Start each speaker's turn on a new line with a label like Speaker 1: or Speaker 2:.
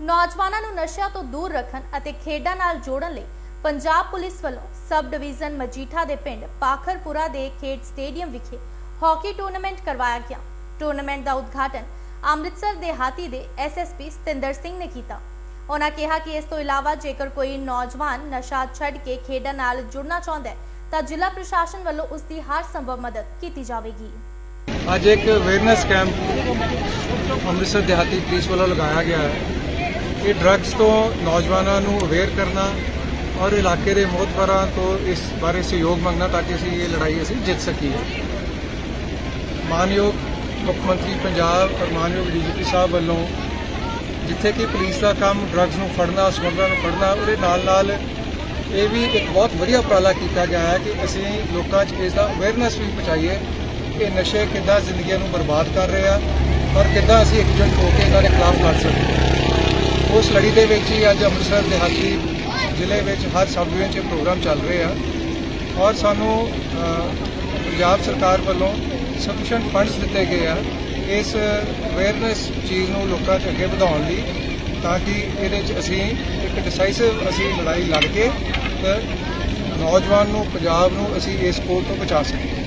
Speaker 1: ਨੌਜਵਾਨਾਂ ਨੂੰ ਨਸ਼ਿਆਂ ਤੋਂ ਦੂਰ ਰੱਖਣ ਅਤੇ ਖੇਡਾਂ ਨਾਲ ਜੋੜਨ ਲਈ ਪੰਜਾਬ ਪੁਲਿਸ ਵੱਲੋਂ ਸਬ ਡਿਵੀਜ਼ਨ ਮਜੀਠਾ ਦੇ ਪਿੰਡ ਪਾਖਰਪੁਰਾ ਦੇ ਖੇਡ ਸਟੇਡੀਅਮ ਵਿਖੇ ਹਾਕੀ ਟੂਰਨਾਮੈਂਟ ਕਰਵਾਇਆ ਗਿਆ। ਟੂਰਨਾਮੈਂਟ ਦਾ ਉਦਘਾਟਨ ਅੰਮ੍ਰਿਤਸਰ ਦੇ ਹਾਤੀ ਦੇ ਐਸਐਸਪੀ ਸਤਿੰਦਰ ਸਿੰਘ ਨੇ ਕੀਤਾ। ਉਹਨਾਂ ਕਿਹਾ ਕਿ ਇਸ ਤੋਂ ਇਲਾਵਾ ਜੇਕਰ ਕੋਈ ਨੌਜਵਾਨ ਨਸ਼ਾ ਛੱਡ ਕੇ ਖੇਡਾਂ ਨਾਲ ਜੁੜਨਾ ਚਾਹੁੰਦਾ ਹੈ, ਤਾਂ ਜ਼ਿਲ੍ਹਾ ਪ੍ਰਸ਼ਾਸਨ ਵੱਲੋਂ ਉਸ ਦੀ ਹਰ ਸੰਭਵ ਮਦਦ ਕੀਤੀ ਜਾਵੇਗੀ।
Speaker 2: ਅੱਜ ਇੱਕ ਅਵੇਅਰਨੈਸ ਕੈਂਪ ਅੰਮ੍ਰਿਤਸਰ ਦਿਹਾਤੀ ਪੁਲਿਸ ਵੱਲੋਂ ਲਗਾਇਆ ਗਿਆ ਹੈ। ਇਹ ਡਰੱਗਸ ਤੋਂ ਨੌਜਵਾਨਾਂ ਨੂੰ ਅਵੇਅਰ ਕਰਨਾ ਔਰ ਇਲਾਕੇ ਦੇ ਮੋਹਤਬਰਾਂ ਤੋਂ ਇਸ ਬਾਰੇ ਸਹਿਯੋਗ ਮੰਗਣਾ ਤਾਂ ਕਿ ਅਸੀਂ ਇਹ ਲੜਾਈ ਅਸੀਂ ਜਿੱਤ ਸਕੀਏ। ਮਾਨਯੋਗ ਮੁੱਖ ਮੰਤਰੀ ਪੰਜਾਬ ਔਰ ਮਾਨਯੋਗ ਡੀਜੀਪੀ ਸਾਹਿਬ ਵੱਲੋਂ ਜਿੱਥੇ ਕਿ ਪੁਲਿਸ ਦਾ ਕੰਮ ਡਰੱਗਸ ਨੂੰ ਫੜਨਾ ਸਮਗਲਰਾਂ ਨੂੰ ਫੜਨਾ, ਉਹਦੇ ਨਾਲ ਨਾਲ ਇਹ ਵੀ ਇੱਕ ਬਹੁਤ ਵਧੀਆ ਉਪਰਾਲਾ ਕੀਤਾ ਗਿਆ ਹੈ ਕਿ ਅਸੀਂ ਲੋਕਾਂ 'ਚ ਇਸ ਦਾ ਅਵੇਅਰਨੈਸ ਵੀ ਪਹੁੰਚਾਈਏ ਕਿ ਨਸ਼ੇ ਕਿੱਦਾਂ ਜ਼ਿੰਦਗੀਆਂ ਨੂੰ ਬਰਬਾਦ ਕਰ ਰਹੇ ਆ ਔਰ ਕਿੱਦਾਂ ਅਸੀਂ ਇਕਜੁੱਟ ਹੋ ਕੇ ਇਹਨਾਂ ਦੇ ਖਿਲਾਫ ਲੜ ਸਕਦੇ ਹਾਂ। ਉਸ ਲੜੀ ਦੇ ਵਿੱਚ ਹੀ ਅੱਜ ਅੰਮ੍ਰਿਤਸਰ, ਦਿਹਾਤੀ ਜ਼ਿਲ੍ਹੇ ਵਿੱਚ ਹਰ ਸਬ ਡਿਵੀਜ਼ਨ 'ਚ ਪ੍ਰੋਗਰਾਮ ਚੱਲ ਰਹੇ ਆ। ਔਰ ਸਾਨੂੰ ਪੰਜਾਬ ਸਰਕਾਰ ਵੱਲੋਂ ਸਫੀਸ਼ੀਐਂਟ ਫੰਡਸ ਦਿੱਤੇ ਗਏ ਆ ਇਸ ਅਵੇਅਰਨੈਸ ਚੀਜ਼ ਨੂੰ ਲੋਕਾਂ 'ਚ ਅੱਗੇ ਵਧਾਉਣ ਲਈ ਤਾਂ ਕਿ ਇਹਦੇ 'ਚ ਅਸੀਂ ਇੱਕ ਡਿਸਾਈਸਿਵ ਅਸੀਂ ਲੜਾਈ ਲੜ ਕੇ ਨੌਜਵਾਨ ਨੂੰ, ਪੰਜਾਬ ਨੂੰ ਅਸੀਂ ਇਸ ਕੋਲ ਤੋਂ ਬਚਾ ਸਕੀਏ।